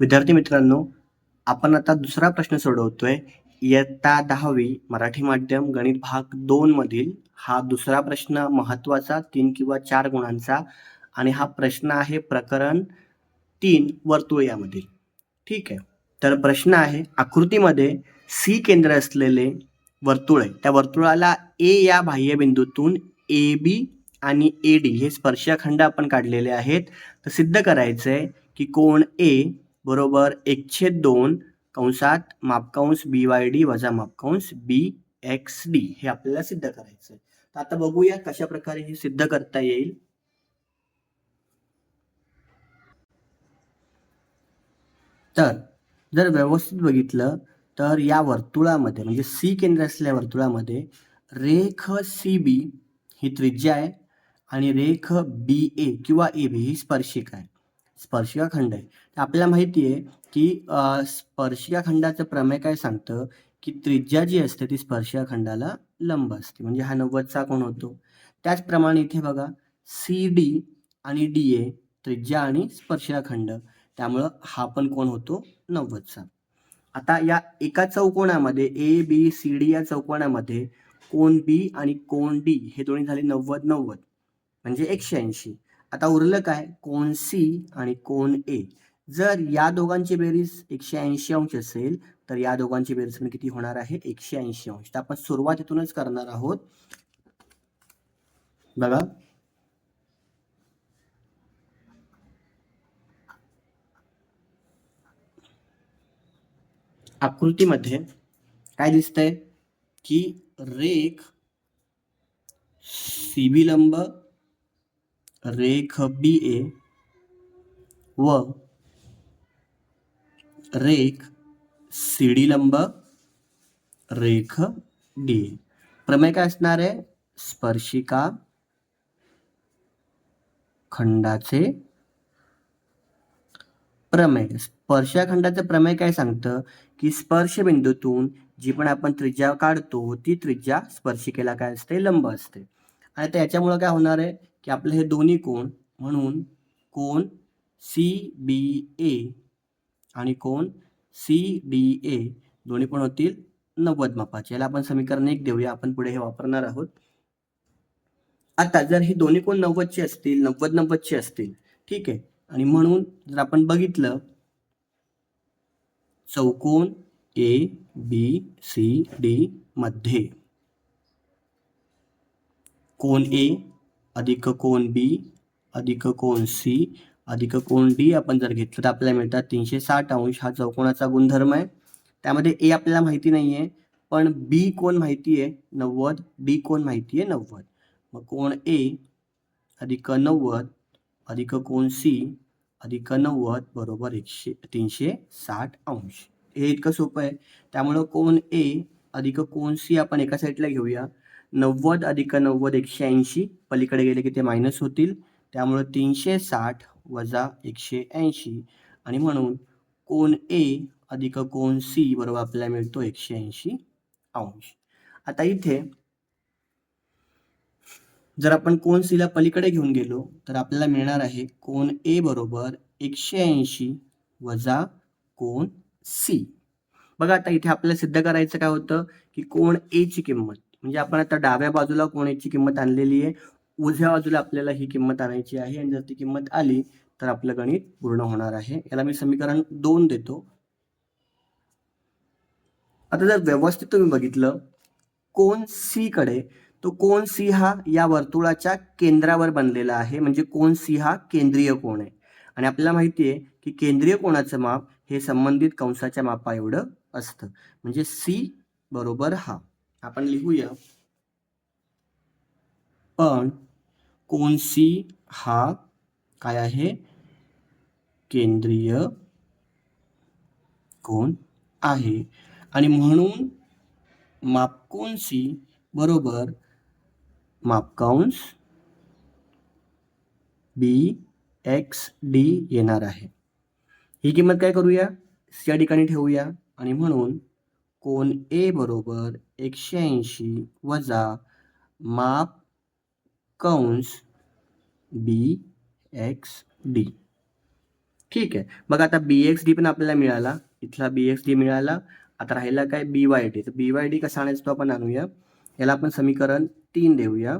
विद्यार्थी मित्रांनो आपण आता दुसरा प्रश्न सोडवतोय. इयत्ता दहावी मराठी माध्यम गणित भाग दोन मधील हा दुसरा प्रश्न महत्त्वाचा तीन किंवा चार गुणांचा आणि हा प्रश्न आहे प्रकरण तीन वर्तुळ यामधील. ठीक आहे? तर प्रश्न आहे आकृतीमध्ये सी केंद्र असलेले वर्तुळ आहे. त्या वर्तुळाला ए या बाह्यबिंदूतून ए बी आणि ए डी हे स्पर्शखंड आपण काढलेले आहेत. तर सिद्ध करायचंय की कोण ए बरोबर एकशे दोन कंसात मापकांश बी वाय डी वजा मापकांश बी एक्स डी हे आपल्याला सिद्ध करायचं आहे तर आता बघूया कशा प्रकारे हे सिद्ध करता येईल. तर जर व्यवस्थित बघितलं तर या वर्तुळामध्ये म्हणजे सी केंद्र असलेल्या वर्तुळामध्ये रेख सी बी ही त्रिज्या आहे आणि रेख बी ए किंवा ए बी ही स्पर्शिका आहे. स्पर्शिका खंड आहे. तर आपल्याला माहिती आहे की स्पर्शिका खंडाचं प्रमेय काय सांगतं? की त्रिज्या जी असते ती स्पर्शिका खंडाला लंब असते. म्हणजे हा नव्वदचा कोण होतो. त्याचप्रमाणे इथे बघा सी डी आणि डी ए त्रिज्या आणि स्पर्शिका खंड त्यामुळं हा पण कोण होतो नव्वदचा. आता या एका चौकोनामध्ये ए बी सी डी या चौकोनामध्ये कोण बी आणि कोण डी हे दोन्ही झाले नव्वद नव्वद. म्हणजे एकशे ऐंशी. आता उरलं काय? कोण सी आणि कोण ए. जर या दोघांची बेरीज एकशे ऐंशी अंश असेल तर या दोघांची बेरीज पण किती होणार आहे? एकशे ऐंशी अंश. तर आपण सुरुवातीतूनच करणार आहोत. बघा. आकृतीमध्ये काय दिसतंय? की रेख सीबी लंब रेख बी ए व रेख सीडी लंब रेख डी ए प्रमेय काय असणार आहे? स्पर्शिका खंडाचे प्रमेय. स्पर्शाखंडाचं प्रमेय काय सांगतं? की स्पर्श बिंदूतून जी पण आपण त्रिज्या काढतो ती त्रिज्या स्पर्शिकेला काय असते? लंब असते. आणि त्याच्यामुळं काय होणार आहे? की आपले हे दोन्ही कोण म्हणून कोण सी बी ए आणि कोण सी डी ए दोन्ही पण होतील नव्वद मापाचे. याला आपण समीकरण एक देऊया. आपण पुढे हे वापरणार आहोत. आता जर हे दोन्ही कोण नव्वदचे असतील नव्वद नव्वदचे असतील ठीक आहे. आणि म्हणून जर आपण बघितलं चौकोन ए बी सी डी मध्ये कोण ए अधिक कोण बी अधिक कोण सी अधिक कोण डी आपण जर घेतलं तर आपल्याला मिळतात तीनशे साठ अंश. हा चौकोनाचा गुणधर्म आहे. त्यामध्ये ए आपल्याला माहिती नाही आहे पण बी कोण माहिती आहे? नव्वद. डी कोण माहिती आहे? नव्वद. मग कोण ए अधिक नव्वद अधिक कोण सी अधिक नव्वद बरोबर एकशे तीनशे साठ अंश. हे इतकं सोपं आहे. त्यामुळं कोण ए अधिक कोण सी आपण एका साईडला घेऊया. नव्वद अधिक नव्वद एकशे ऐंशी. पलीकडे गेले की ते मायनस होतील. त्यामुळे तीनशे साठ वजा एकशे ऐंशी. आणि म्हणून कोण ए अधिक कोण सी बरोबर आपल्याला मिळतो एकशे ऐंशी अंश. आता इथे जर आपण कोण सीला पलीकडे घेऊन गेलो तर आपल्याला मिळणार आहे कोण ए बरोबर एकशे ऐंशी वजा कोण सी बघा आता इथे आपल्याला सिद्ध करायचं काय होतं की कोण ए ची किंमत. म्हणजे आपण आता डाव्या बाजूला कोणाची किंमत आणलेली आहे? उजव्या बाजूला आपल्याला ही किंमत आणायची आहे आणि जर ती किंमत आली तर आपलं गणित पूर्ण होणार आहे. याला मी समीकरण दोन देतो. आता जर व्यवस्थित तुम्ही बघितलं कोण सी कडे तो कोण सी हा या वर्तुळाच्या केंद्रावर बनलेला आहे. म्हणजे कोण सी हा केंद्रीय कोण आहे. आणि आपल्याला माहिती आहे की केंद्रीय कोणाचं माप हे संबंधित कंसाच्या मापा एवढं असतं. म्हणजे सी बरोबर हा. आपण लिहूया पण कोण सी हा काय आहे केंद्रीय कोण आहे? आणि म्हणून मापकोन सी बरोबर मापकांश बी, एक्स, डी येणार आहे. ही किंमत काय करूया? या ठिकाणी ठेवूया. आणि म्हणून कोण ए बरोबर एकशे ऐंशी वजा माप कंस बी एक्स डी. ठीक आहे. मग आता बी एक्स डी पण आपल्याला मिळाला. इथला बी एक्स डी मिळाला. आता राहिला काय बी वाय डी. तर बी वाय डी कसा आणायचा तो आपण आणूया. याला आपण समीकरण तीन देऊया.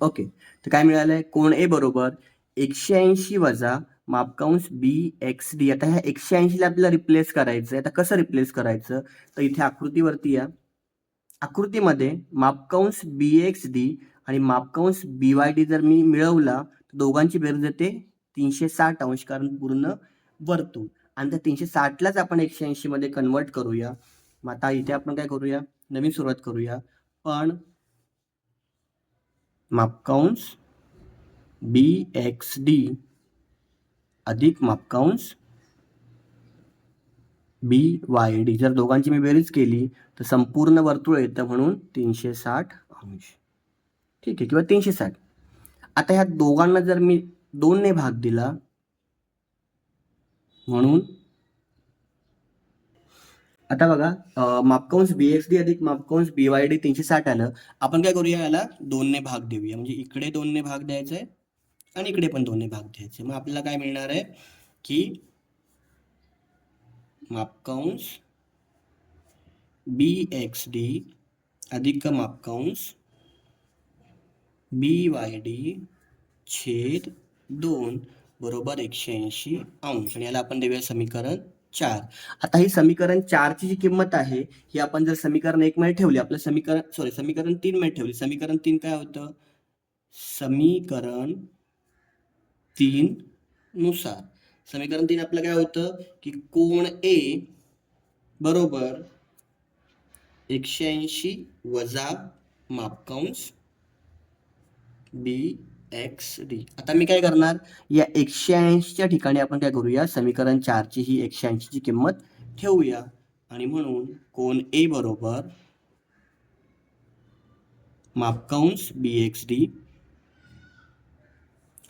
ओके. तर काय मिळालंय? कोण ए बरोबर? एकशे ऐंशी वजा मापकांश बी एक्स डी आता ह्या एकशे ऐंशीला आपल्याला रिप्लेस करायचं आहे आता कसं रिप्लेस करायचं? तर इथे आकृतीवरती या. आकृतीमध्ये मापकांश बी एक्स डी आणि मापकांश बी वाय डी जर मी मिळवला तर दोघांची बेरीज येते तीनशे साठ अंश कारण पूर्ण वर्तुळ आणि त्या तीनशे साठलाच आपण एकशे ऐंशीमध्ये कन्वर्ट करूया. मग आता इथे आपण काय करूया? नवीन सुरुवात करूया. पण मापकांश बी एक्स डी अधिक मापकांश बी वाय डी. जर दोघांची मी बेरीज केली तर संपूर्ण वर्तुळ येतं म्हणून तीनशे साठ अंश. ठीक आहे किंवा तीनशे साठ आता ह्या दोघांना जर मी दोनने भाग दिला म्हणून आता बघा मापकांश बी एक्स डी अधिक मापकांश बी वाय डी तीनशे साठ आलं. आपण काय करूया याला दोनने भाग देऊया. म्हणजे इकडे दोनने भाग द्यायचा आहे आणि इकडे पण दोन्ही भाग द्यायचे मग आपल्याला काय मिळणार आहे? की मापकांश बी एक्स डी अधिक मापकांश बी वाय डी छेद दोन बरोबर एकशे ऐंशी अंश. आणि याला आपण देऊया समीकरण चार. आता ही समीकरण चारची जी किंमत आहे ही आपण जर समीकरण एक मध्ये ठेवली आपलं समीकरण सॉरी समीकरण तीन मध्ये ठेवली समीकरण तीन काय होतं? समीकरण तीन नुसार समीकरण तीन आपलं काय होतं? की कोण ए बरोबर एकशे ऐंशी वजा मापकांश बी एक्स डी. आता मी काय करणार? या एकशे ऐंशीच्या ठिकाणी आपण काय करूया? समीकरण चारची ही एकशे ऐंशीची किंमत ठेवूया. आणि म्हणून कोण ए बरोबर मापकांश बी एक्स डी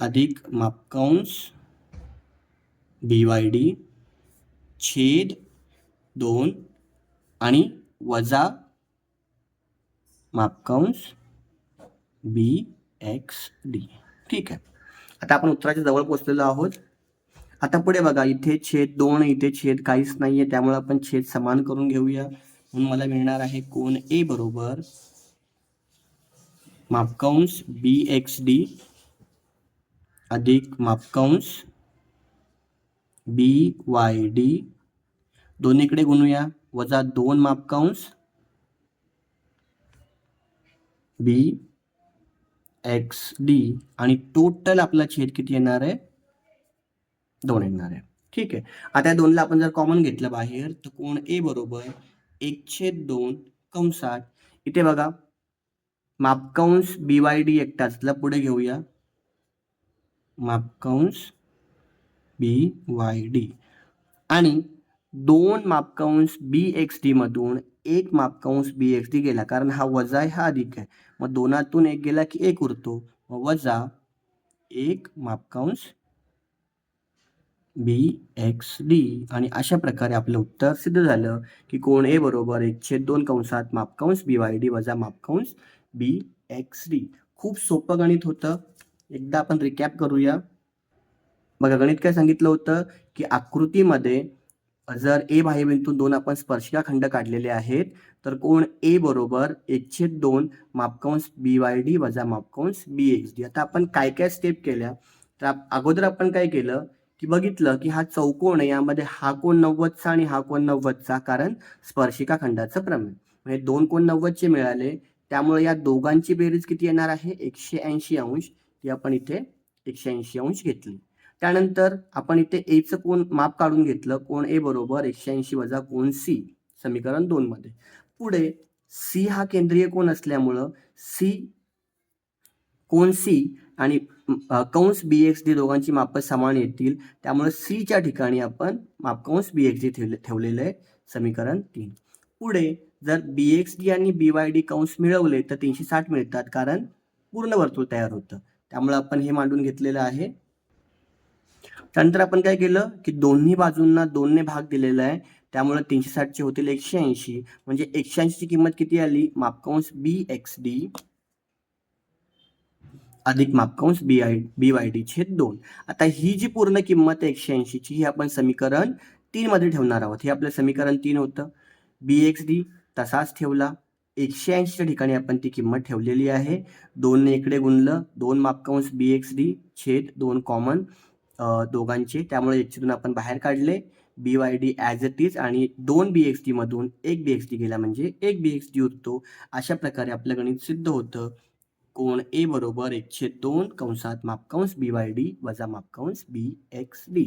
अधिक मापकांश बी वाय डी छेद दोन आणि वजा मापकांश बी एक्स डी ठीक आहे. आता आपण उत्तराच्या जवळ पोहोचलेलो आहोत. आता पुढे बघा इथे छेद दोन इथे छेद काहीच नाही आहे त्यामुळे आपण छेद समान करून घेऊया. म्हणून मला मिळणार आहे कोण ए बरोबर मापकांश बी एक्स डी अधिक मापकंस बी वाय डी दोन्हीकडे गुणूया. वजा दोन मापकंस बी एक्स डी आणि टोटल आपला छेद किती येणार आहे? दोन येणार आहे. ठीक आहे. आता या दोनला आपण जर कॉमन घेतलं बाहेर तर कोण ए बरोबर एक छेद दोन कंसात? इथे बघा. मापकंस बी वाय डी एकटाचला पुढे घेऊया. मापकांश बी वाय डी. आणि दोन मापकांश बी एक्स डी मधून एक मापकंश बी एक्स डी गेला कारण हा वजा आहे हा अधिक आहे. मग दोनातून एक गेला की एक उरतो. मग वजा एक मापकांश बी एक्स डी आणि अशा प्रकारे आपलं उत्तर सिद्ध झालं की कोण ए बरोबर एकशे दोन कंसात मापकंश बी वाय डी वजा मापकंस बी एक्स डी खूप सोपं गणित होतं. एकदा आपण रिकॅप करूया. बघा गणित काय सांगितलं होतं की आकृतीमध्ये जर ए बाह्यबिंदूतून दोन आपण स्पर्शिका खंड काढलेले आहेत तर कोण? ए बरोबर एकशे दोन मापकंस बी वाय डी वजा मापकंस बी एक्स डी आता आपण काय काय स्टेप केल्या? तर अगोदर आपण काय केलं? की बघितलं की हा चौकोन आहे यामध्ये हा कोण नव्वदचा आणि हा कोण नव्वदचा कारण स्पर्शिका खंडाचं प्रमेय. म्हणजे दोन कोण नव्वदचे मिळाले त्यामुळे या दोघांची बेरीज किती येणार आहे? एकशे ऐंशी अंश. ती आपण इथे एकशे ऐंशी अंश घेतली. त्यानंतर आपण इथे एचं कोण माप काढून घेतलं. कोण ए बरोबर एकशे ऐंशी वजा कोण सी समीकरण दोन मध्ये. पुढे सी हा केंद्रीय कोण असल्यामुळं सी कोण सी आणि कंस बी एक्स डी दोघांची माप समान येतील. त्यामुळे सीच्या ठिकाणी आपण मापकंस बी एक्स डी ठेवले ठेवलेलं आहे समीकरण तीन. पुढे जर बी एक्स डी आणि बी वाय डी कंस मिळवले तर तीनशे साठ मिळतात. कारण पूर्ण वर्तुळ तयार होतं. त्यामुळे आपण हे मांडून घेतलेलं आहे. त्यानंतर आपण काय केलं की दोन्ही बाजूंना दोनने भाग दिलेला आहे. त्यामुळे तीनशे साठचे होतील एकशे ऐंशी. म्हणजे एकशे ऐंशीची किंमत किती आली? मापकांश बी एक्स डी अधिक मापकांश B I B Y D छेद दोन. आता ही जी पूर्ण किंमत आहे एकशे ऐंशीची ही आपण समीकरण तीनमध्ये ठेवणार आहोत. हे आपलं समीकरण तीन होतं. बी एक्स डी तसाच ठेवला. एकशे ऐंशीच्या ठिकाणी आपण ती किंमत ठेवलेली आहे. दोनने इकडे गुणलं दोन मापकांश बी एक्स डी छेद दोन कॉमन दोघांचे. त्यामुळे एकशेतून आपण बाहेर काढले. B Y D as it is आणि दोन बी एक्स डीमधून एक बी एक्स डी गेला म्हणजे एक बी एक्स डी उरतो. अशा प्रकारे आपलं गणित सिद्ध होतं. कोण ए बरोबर एकशे दोन कंसात मापकांश बी वाय डी वजा मापकांश बी एक्स डी